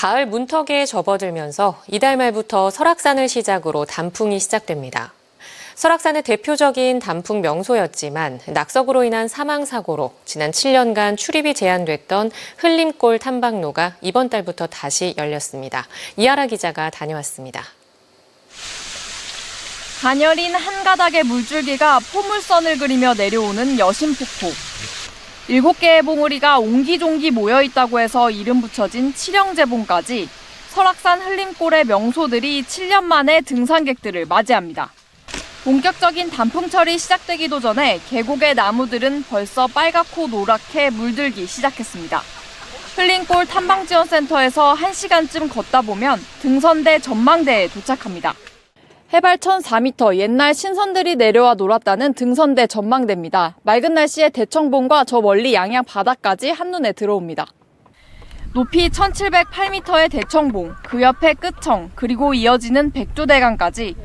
가을 문턱에 접어들면서 이달 말부터 설악산을 시작으로 단풍이 시작됩니다. 설악산의 대표적인 단풍 명소였지만 낙석으로 인한 사망 사고로 지난 7년간 출입이 제한됐던 흘림골 탐방로가 이번 달부터 다시 열렸습니다. 이하라 기자가 다녀왔습니다. 가녀린 한 가닥의 물줄기가 포물선을 그리며 내려오는 여신폭포. 일곱 개의 봉우리가 옹기종기 모여 있다고 해서 이름 붙여진 칠형제봉까지 설악산 흘림골의 명소들이 7년 만에 등산객들을 맞이합니다. 본격적인 단풍철이 시작되기도 전에 계곡의 나무들은 벌써 빨갛고 노랗게 물들기 시작했습니다. 흘림골 탐방지원센터에서 1시간쯤 걷다 보면 등선대 전망대에 도착합니다. 해발 1,004m 옛날 신선들이 내려와 놀았다는 등선대 전망대입니다. 맑은 날씨에 대청봉과 저 멀리 양양 바다까지 한눈에 들어옵니다. 높이 1,708m의 대청봉, 그 옆에 끝청, 그리고 이어지는 백두대간까지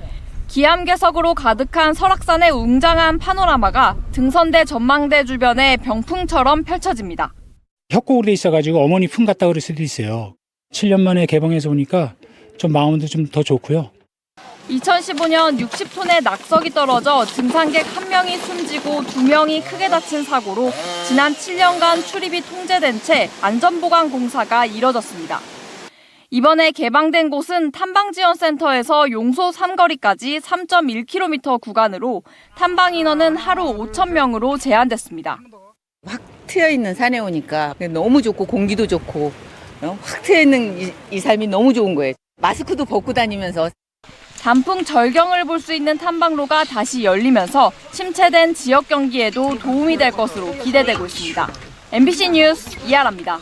기암괴석으로 가득한 설악산의 웅장한 파노라마가 등선대 전망대 주변에 병풍처럼 펼쳐집니다. 협곡으로 돼 있어가지고 어머니 품 같다 그럴 수도 있어요. 7년 만에 개봉해서 오니까 좀 마음도 좀 더 좋고요. 2015년 60톤의 낙석이 떨어져 등산객 한 명이 숨지고 두 명이 크게 다친 사고로 지난 7년간 출입이 통제된 채 안전보강 공사가 이뤄졌습니다. 이번에 개방된 곳은 탐방지원센터에서 용소 삼거리까지 3.1km 구간으로 탐방 인원은 하루 5천 명으로 제한됐습니다. 확 트여 있는 산에 오니까 너무 좋고 공기도 좋고 어? 확 트여 있는 이, 이 삶이 너무 좋은 거예요. 마스크도 벗고 다니면서 단풍 절경을 볼 수 있는 탐방로가 다시 열리면서 침체된 지역 경기에도 도움이 될 것으로 기대되고 있습니다. MBC 뉴스 이하라입니다.